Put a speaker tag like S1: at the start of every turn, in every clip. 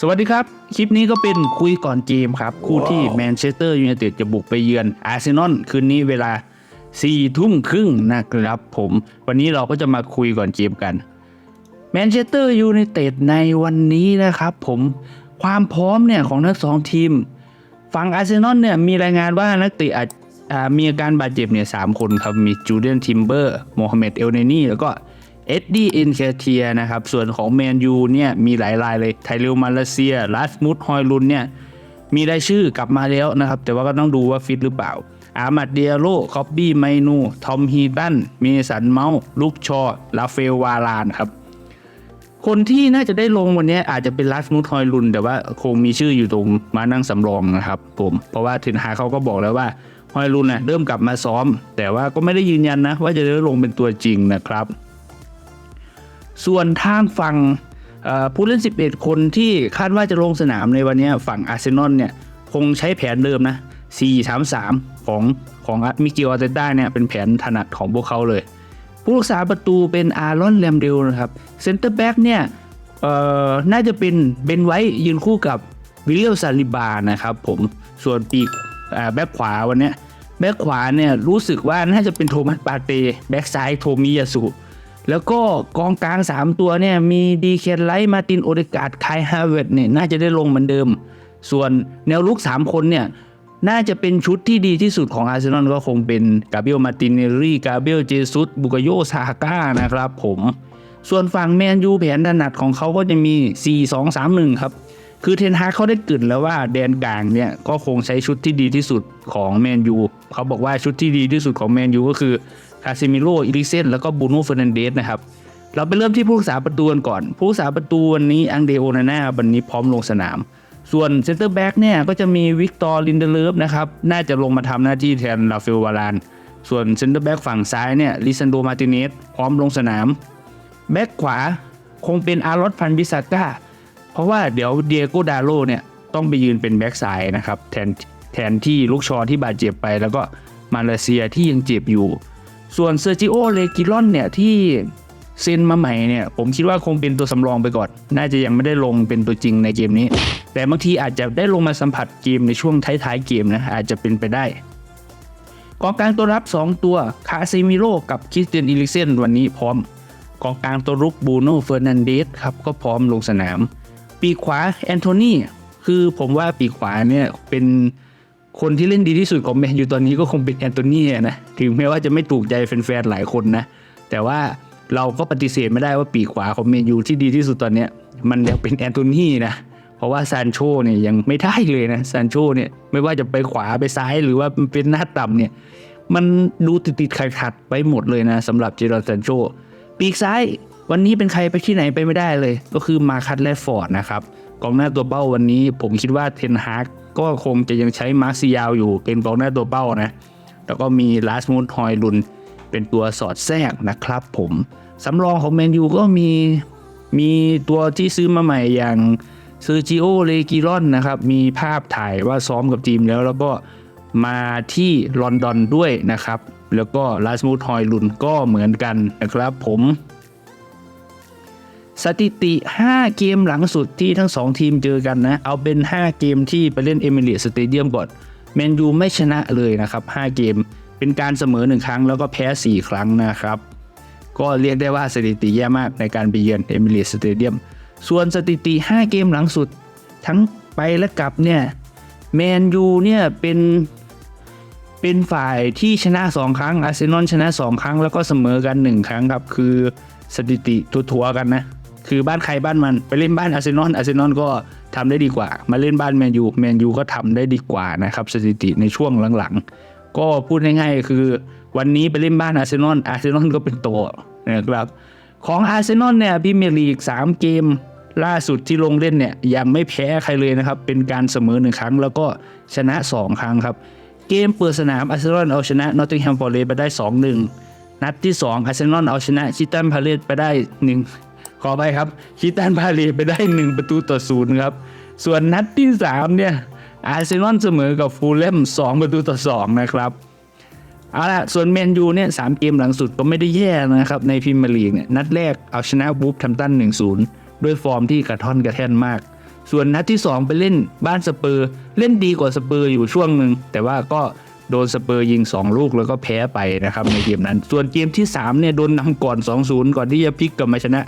S1: สวัสดีครับ คลิปนี้ก็เป็นคุยก่อนเกมครับ คู่ที่แมนเชสเตอร์ยูไนเต็ดจะบุกไปเยือนอาร์เซนอลคืนนี้เวลา4ทุ่มครึ่งนะครับผม วันนี้เราก็จะมาคุยก่อนเกมกันแมนเชสเตอร์ยูไนเต็ดในวันนี้นะครับผมความพร้อมเนี่ยของทั้งสองทีม ฝั่งอาร์เซนอลเนี่ยมีรายงานว่านักเตะอาจอ่ามีอาการบาดเจ็บเนี่ยสามคนครับมีจูเลียนทิมเบอร์โมฮัมเหม็ดเอลเนนี่แล้วก็ เอ็ดดี้อินเคเทียนะครับ ส่วนของแมนยูเนี่ยมีหลายรายเลย ไทเรลมาเลเซียลัสมุดฮอยลุนเนี่ยมีรายชื่อกลับมาแล้วนะครับ แต่ว่าก็ต้องดูว่าฟิตหรือเปล่า อามัดเดียโลคอบบี้ไมนู ทอมฮีตันเมสันเมาส์ลูกชอ ลาเฟลวาลานครับ คนที่น่าจะได้ลงวันนี้อาจจะเป็นลัสมุดฮอยลุน แต่ว่าคงมีชื่ออยู่ตรงมานั่งสำรองนะครับผมเพราะว่าถึงหาเขาก็บอกแล้วว่าฮอยลุนเน่ยเริ่มกลับมาซ้อม แต่ว่าก็ไม่ได้ยืนยันนะว่าจะได้ลงเป็นตัวจริงนะครับ ส่วนทางฝั่งผู้เล่น 11 คนที่คาดว่าจะลงสนามในวันนี้ฝั่งอาร์เซนอลเนี่ยคงใช้แผนเดิมนะ 4-3-3 ของของมิเกลอาร์เตต้าเนี่ยเป็นแผนถนัดของพวกเขาเลย ผู้รักษาประตูเป็นอารอนแรมเดลนะครับเซนเตอร์แบ็กเนี่ยน่าจะเป็นเบนไว้ยืนคู่กับวิลเลียมซาลิบานะครับผมส่วนปีกอ่าแบ็กขวาวันนี้แบ็กขวาเนี่ยรู้สึกว่าน่าจะเป็นโทมัสปาเตแบ็กซ้ายโทมิยาสุ แล้วก็กองกลาง 3 ตัวเนี่ยมีดีเคนไลท์มาตินโอเดกาดไคฮาเวิร์ดเนี่ยน่าจะได้ลงเหมือนเดิม ส่วนแนวลุก 3 คนเนี่ยน่าจะเป็นชุดที่ดีที่สุดของอาร์เซนอลก็คงเป็นกาเบรียลมาตินเนลลี่กาเบรียลเจซุสบุกโยซาก้านะครับผมส่วนฝั่งแมนยูแผนถนัดของเขาก็จะมี 4-2-3-1 ครับ คือเทนฮากเขาได้กลิ่นแล้วว่าแดนกลางเนี่ยก็คงใช้ชุดที่ดีที่สุดของแมนยูเขาบอกว่าชุดที่ดีที่สุดของแมนยูก็คือ คาซิมิโรอิลิเซนแล้วก็บูโน่เฟอร์นันเดสนะครับเราไปเริ่มที่ผู้รักษาประตูกันก่อน ผู้รักษาประตูวันนี้อังเดโอนาน่าวันนี้พร้อมลงสนาม ส่วนเซนเตอร์แบ็กเนี่ยก็จะมีวิกตอร์ลินเดเลฟนะครับน่าจะลงมาทำหน้าที่แทนลาเฟลวารานส่วนเซนเตอร์แบ็กฝั่งซ้ายเนี่ยลิซันโดมาติเนสพร้อมลงสนาม แบ็กขวาคงเป็นอารอสฟันบิซาก้าเพราะว่าเดี๋ยวเดียโกดาโลเนี่ยต้องไปยืนเป็นแบ็กซ้ายนะครับแทนแทนที่ลูกชอที่บาดเจ็บไป แล้วก็มาเลเซียที่ยังเจ็บอยู่ ส่วนเซอร์จิโอเลกิลอนเนี่ยที่เซ็นมาใหม่เนี่ยผมคิดว่าคงเป็นตัวสำรองไปก่อน น่าจะยังไม่ได้ลงเป็นตัวจริงในเกมนี้ แต่บางทีอาจจะได้ลงมาสัมผัสเกมในช่วงท้ายๆเกมนะอาจจะเป็นไปได้กองกลางตัวรับ 2 ตัวคาซิมิโร่กับคริสเตียนอิลิเซนวันนี้พร้อมกองกลางตัวรุกบูโน่เฟอร์นันเดสครับก็พร้อมลงสนาม ปีขวาแอนโทนีคือผมว่าปีขวาเนี่ยเป็น คนที่เล่นดีที่สุดของแมนยูตอนนี้ก็คงเป็นแอนโทนีนะ ถึงแม้ว่าจะไม่ถูกใจแฟนๆหลายคนนะ แต่ว่าเราก็ปฏิเสธไม่ได้ว่าปีขวาของแมนยูที่ดีที่สุดตอนเนี้ย มันยังเป็นแอนโทนีนะ เพราะว่าซานโชเนี่ยยังไม่ได้เลยนะซานโชเนี่ยไม่ว่าจะไปขวาไปซ้ายหรือว่าเป็นหน้าต่ำเนี่ย มันดูติดติดขัดขัดๆไปหมดเลยนะสำหรับเจอร์ซานโชปีกซ้ายวันนี้เป็นใครไปที่ไหนไปไม่ได้เลย ก็คือมาคัตแลฟอร์ดนะครับกองหน้าตัวเป้าวันนี้ผมคิดว่าเทนฮาก ก็คงจะยังใช้มาร์คซิยาวอยู่เป็นกองหน้าตัวเป้านะ แล้วก็มีลาสมูดฮอยลุนเป็นตัวสอดแทรกนะครับผมสำรองของแมนยูก็มีมีตัวที่ซื้อมาใหม่อย่างเซอร์จิโอเลกิรอนนะครับ มีภาพถ่ายว่าซ้อมกับทีมแล้วแล้วก็มาที่ลอนดอนด้วยนะครับ แล้วก็ลาสมูดฮอยลุนก็เหมือนกันนะครับผม สถิติ 5 เกมหลังสุดที่ทั้ง 2 ทีมเจอกันนะ เอาเป็น 5 เกมที่ไปเล่นเอมิเลียสเตเดียมก่อนแมนยูไม่ชนะเลยนะครับ 5 เกมเป็นการเสมอ 1 ครั้งแล้วก็แพ้ 4 ครั้งนะครับ ก็เรียกได้ว่าสถิติแย่มากในการไปเยือนเอมิเลียสเตเดียมส่วนสถิติ 5 เกมหลังสุด ทั้งไปและกลับเนี่ยแมนยูเนี่ยเป็นเป็นฝ่ายที่ชนะ 2 ครั้งอาร์เซนอลชนะ 2 ครั้งแล้วก็เสมอกัน 1 ครั้งครับ คือสถิติทัวร์ๆกันนะ คือบ้านใครบ้านมันไปเล่นบ้านอาร์เซนอลอาร์เซนอลก็ทำได้ดีกว่า มาเล่นบ้านแมนยูแมนยูก็ทำได้ดีกว่านะครับสถิติในช่วงหลังๆ ก็พูดง่ายๆ คือวันนี้ไปเล่นบ้านอาร์เซนอลอาร์เซนอลก็เป็นตัวนะครับของอาร์เซนอลเนี่ยพรีเมีร์ลีก 3 เกมล่าสุดที่ลงเล่นเนี่ยยังไม่แพ้ใครเลยนะครับ เป็นการเสมอหนึ่งครั้ง แล้วก็ชนะ 2 ครั้งครับ เกมเปิดสนามอาร์เซนอลเอาชนะนอตติงแฮมฟอร์เรสต์ไปได้ 2-1 นัดที่ 2อาร์เซนอลเอาชนะชิตันพาเลสไปได้ 1 ขอไปครับชิตันพาเลสไปได้ 1 ประตูต่อศูนย์ครับ ส่วนนัดที่ 3 เนี่ยอาร์เซนอลเสมอกับฟูลแลม2 ประตูต่อ 2 นะครับเอาล่ะส่วนแมนยูเนี่ยสามเกมหลังสุดก็ไม่ได้แย่นะครับ ในพรีเมียร์ลีกเนี่ยนัดแรกเอาชนะบูฟทัมตัน 1-0 ด้วยฟอร์มที่กระท่อนกระแท่นมาก ส่วนนัดที่ 2 ไปเล่นบ้านสเปอร์ เล่นดีกว่าสเปอร์อยู่ช่วงหนึ่งแต่ว่าก็ โดนสเปอร์ยิง 2 ลูกแล้วก็แพ้ไปนะครับในเกมนั้น ส่วนเกมที่3เนี่ยโดนนำก่อน 2-0 ก่อนที่จะพลิกกลับมาชนะ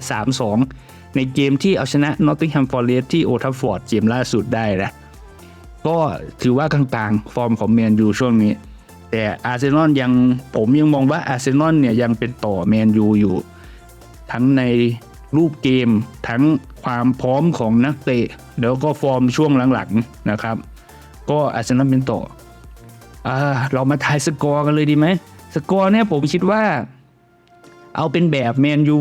S1: 3-2 ในเกมที่เอาชนะ Nottingham Forest ที่โอทัฟฟอร์ดเกมล่าสุดได้นะก็ถือว่ากลางๆ ฟอร์มของแมนยูช่วงนี้ แต่อาร์เซนอลยังผมยังมองว่าอาร์เซนอลเนี่ยยังเป็นต่อแมนยูอยู่ ทั้งในรูปเกมทั้งความพร้อมของนักเตะ แล้วก็ฟอร์มช่วงหลังๆนะครับ ก็อาร์เซนอลเป็นต่อ เรามาทายสกอร์กันเลยดีไหมสกอร์เนี่ยผมคิดว่า เอาเป็นแบบแมนยู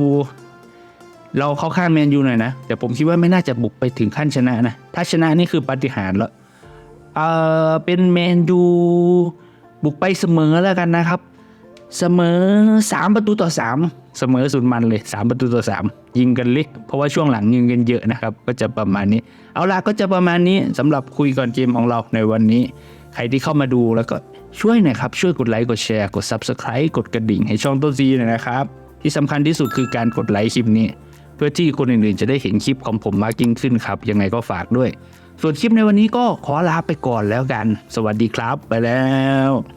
S1: เราเข้าข้างแมนยูหน่อยนะ แต่ผมคิดว่าไม่น่าจะบุกไปถึงขั้นชนะนะ ถ้าชนะนี่คือปาฏิหาริย์แล้วเออเป็นแมนยูบุกไปเสมอแล้วกันนะครับ เสมอสามประตูต่อสามเสมอสุดมันเลยสามประตูต่อสามยิงกันเละเพราะว่าช่วงหลังยิงกันเยอะนะครับ ก็จะประมาณนี้ เอาล่ะก็จะประมาณนี้สำหรับคุยก่อนเกมของเราในวันนี้ ใครที่เข้ามาดูแล้วก็ช่วยหน่อยครับ ช่วยกดไลค์กดแชร์กด Subscribe กดกระดิ่งให้ช่องต้นซีหน่อยนะครับ ที่สำคัญที่สุดคือการกดไลค์คลิปนี้ เพื่อที่คนอื่นๆ จะได้เห็นคลิปของผมมากยิ่งขึ้นครับ ยังไงก็ฝากด้วย ส่วนคลิปในวันนี้ก็ขอลาไปก่อนแล้วกัน สวัสดีครับ ไปแล้ว